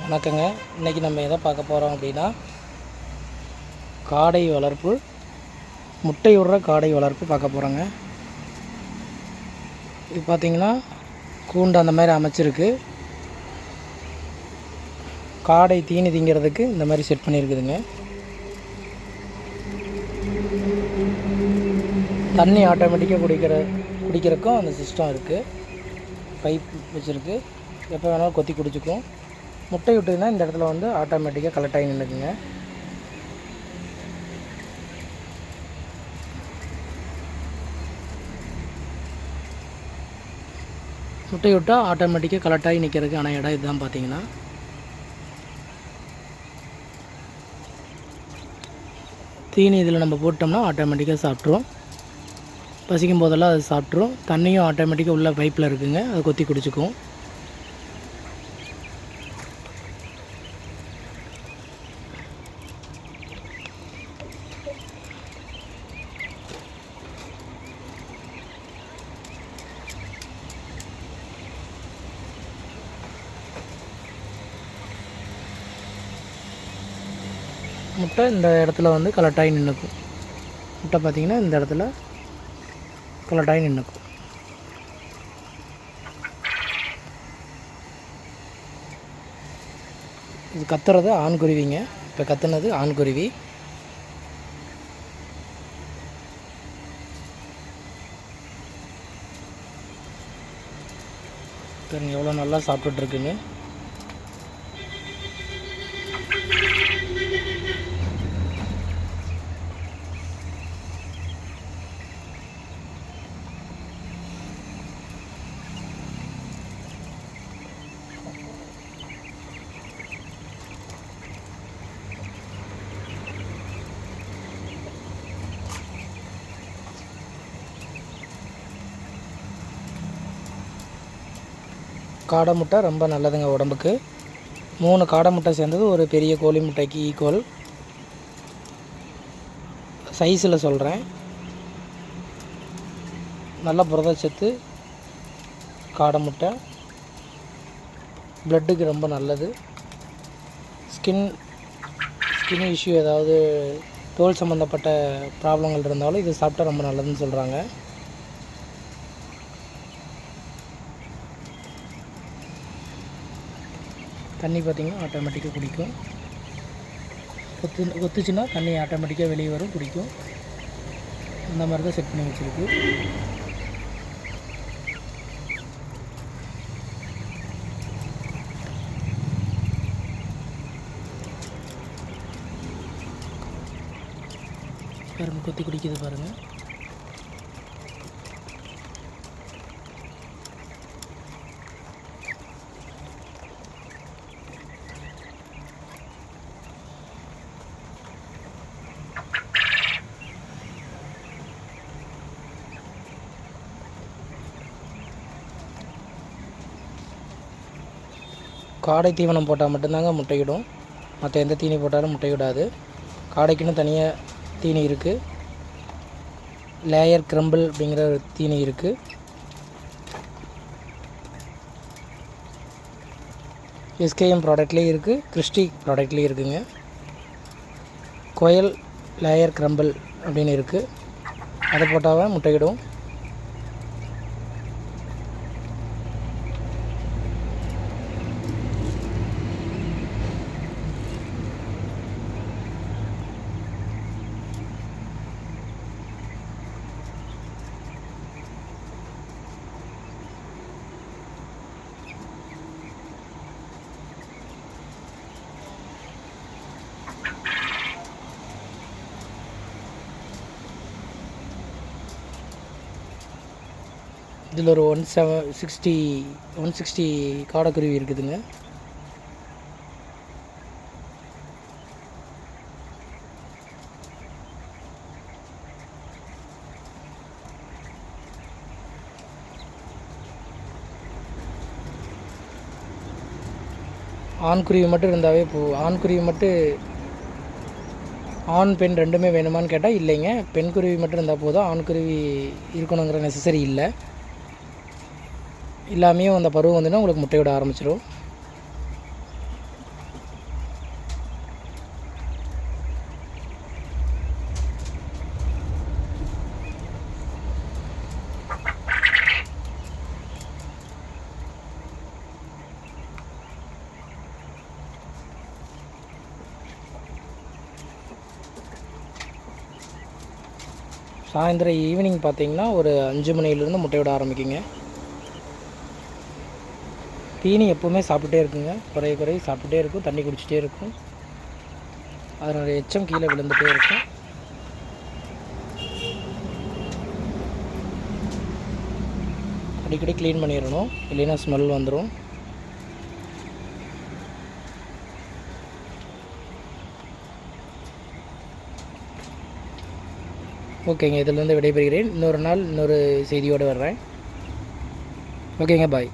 வணக்கங்க. இன்றைக்கி நம்ம எதை பார்க்க போகிறோம் அப்படின்னா காடை வளர்ப்பு முட்டை விடுற காடை வளர்ப்பு பார்க்க போகிறோங்க இது பார்த்திங்கன்னா கூண்டு அந்த மாதிரி அமைச்சிருக்கு. காடை தீனி திங்கிறதுக்கு இந்த மாதிரி செட் பண்ணியிருக்குதுங்க. தண்ணி ஆட்டோமேட்டிக்காக குடிக்கிற குடிக்கிறதுக்கும் அந்த சிஸ்டம் இருக்குது பைப் வச்சுருக்கு. எப்போ வேணாலும் கொத்தி குடிச்சிக்கும் முட்டை விட்டுதுன்னா இந்த இடத்துல வந்து ஆட்டோமேட்டிக்காக கலெக்ட் ஆகி நின்றுக்குங்க முட்டை விட்டால் ஆட்டோமேட்டிக்காக கலெக்ட் ஆகி நிற்கிறதுக்கான இடம் இதுதான் பார்த்தீங்கன்னா. தீனி இதில் நம்ம போட்டோம்னா ஆட்டோமேட்டிக்காக சாப்பிட்ரும் பசிக்கும் போதெல்லாம் அது சாப்பிட்ரும் தண்ணியும் ஆட்டோமேட்டிக்காக உள்ள பைப்பில் இருக்குங்க. அது கொத்தி குடிச்சிக்கும். முட்டை இந்த இடத்துல வந்து கலெக்டாகி நின்றுக்கும் முட்டை பார்த்திங்கன்னா இந்த இடத்துல கலெக்டாகி நின்றுக்கும் இது கத்துறது ஆண் குருவிங்க. இப்போ கத்துனது ஆண்குருவி இப்போ பாருங்க எவ்வளோ நல்லா சாப்பிட்டுட்ருக்குன்னு காடை முட்டை ரொம்ப நல்லதுங்க உடம்புக்கு. மூணு காடை முட்டை சேர்ந்தது ஒரு பெரிய கோழி முட்டைக்கு ஈக்குவல் சைஸில் சொல்கிறேன் நல்ல புரதச்சத்து காடை முட்டை. ப்ளட்டுக்கு ரொம்ப நல்லது. ஸ்கின் ஸ்கின் இஷ்யூ ஏதாவது தோல் சம்மந்தப்பட்ட ப்ராப்ளங்கள் இருந்தாலும் இது சாப்பிட்டா ரொம்ப நல்லதுன்னு சொல்கிறாங்க தண்ணி பார்த்திங்கன்னா ஆட்டோமேட்டிக்காக குடிக்கும். கொத்து கொத்துச்சுன்னா தண்ணி ஆட்டோமேட்டிக்காக வெளியே வரும் குடிக்கும். அந்த மாதிரி தான் செட் பண்ணி வச்சுருக்கு. கரும்பு கொத்தி குடிக்கிறது பாருங்கள் காடை தீவனம் போட்டால் மட்டும்தாங்க முட்டையிடும். மற்ற எந்த தீனி போட்டாலும் முட்டையிடாது. காடைக்குன்னு தனியாக தீனி இருக்குது லேயர் கிரம்பிள் அப்படிங்கிற ஒரு தீனி இருக்குது எஸ்கேஎம் ப்ராடக்ட்லேயும் இருக்குது கிறிஸ்டி ப்ராடக்ட்லேயும் இருக்குதுங்க கோயல் லேயர் கிரம்பிள் அப்படின்னு இருக்குது அதை போட்டாவே முட்டையிடும். இதில் ஒரு one seven sixty one sixty காடைக்குருவி இருக்குதுங்க. ஆண் குருவி மட்டும் இருந்தாவே போ ஆண் குருவி மட்டும் ஆண் பெண் ரெண்டுமே வேணுமான்னு கேட்டால் இல்லைங்க. பெண் குருவி மட்டும் இருந்தால் போதும். ஆண் குருவி இருக்கணுங்கிற நெசசரி இல்லை. எல்லாமே அந்த பருவம் வந்துன்னா உங்களுக்கு முட்டையோட ஆரம்பிச்சிடும் சாயந்தரம் ஈவினிங் பார்த்தீங்கன்னா ஒரு அஞ்சு மணிலேருந்து விட ஆரம்பிக்குங்க. தீனி எப்போவுமே சாப்பிட்டே இருக்குங்க. குறைய குறைய சாப்பிட்டே இருக்கும். தண்ணி குடிச்சிட்டே இருக்கும். அதனுடைய எச்சம் கீழே விழுந்துகிட்டே இருக்கும். அடிக்கடி க்ளீன் பண்ணிடணும் இல்லைன்னா ஸ்மெல் வந்துடும் ஓகேங்க இதிலேருந்து விடைபெறுகிறேன். இன்னொரு நாள் இன்னொரு செய்தியோடு வர்றேன். ஓகேங்க பாய்